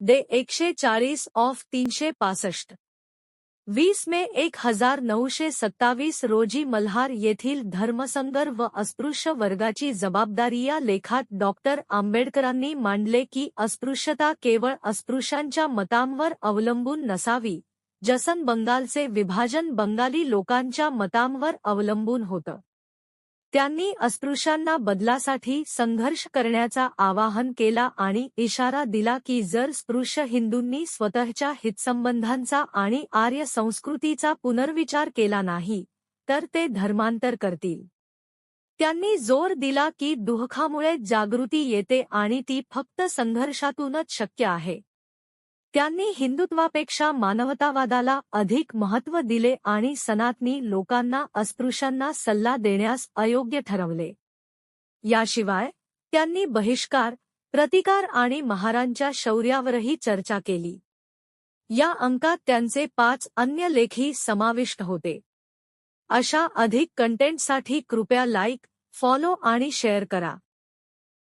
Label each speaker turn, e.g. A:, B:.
A: Day एकशे चाळीस of तीनशे पासष्ट. वीस मे एक हजार नऊशे सत्तावीस रोजी मल्हार येथील धर्मसंगर व अस्पृश्य वर्गाची जबाबदारी या लेखात डॉक्टर आंबेडकरांनी मांडले की अस्पृश्यता केवळ अस्पृश्यांच्या मतांवर अवलंबून नसावी जसन बंगालचे विभाजन बंगाली लोकांच्या मतांवर अवलंबून होतं. त्यांनी अस्पृश्यांना बदलासाठी संघर्ष करण्याचा आवाहन केला आणि इशारा दिला की जर स्पृश्य हिंदूंनी स्वतःच्या हितसंबंधांचा आणि आर्य संस्कृतीचा पुनर्विचार केला नाही तर ते धर्मांतर करतील. त्यांनी जोर दिला की दुःखामुळे जागृती येते आणि ती फक्त संघर्षातूनच शक्य आहे. त्यांनी हिंदुत्वापेक्षा मानवतावादाला अधिक महत्त्व दिले आणि सनातनी लोकांना अस्पृश्यांना सल्ला देण्यास अयोग्य ठरवले. याशिवाय त्यांनी बहिष्कार प्रतिकार आणि महारांच्या शौर्यावरही चर्चा केली. या अंकात त्यांचे पाच अन्य लेखही समाविष्ट होते. अशा अधिक कंटेंटसाठी कृपया लाईक फॉलो आणि शेअर करा.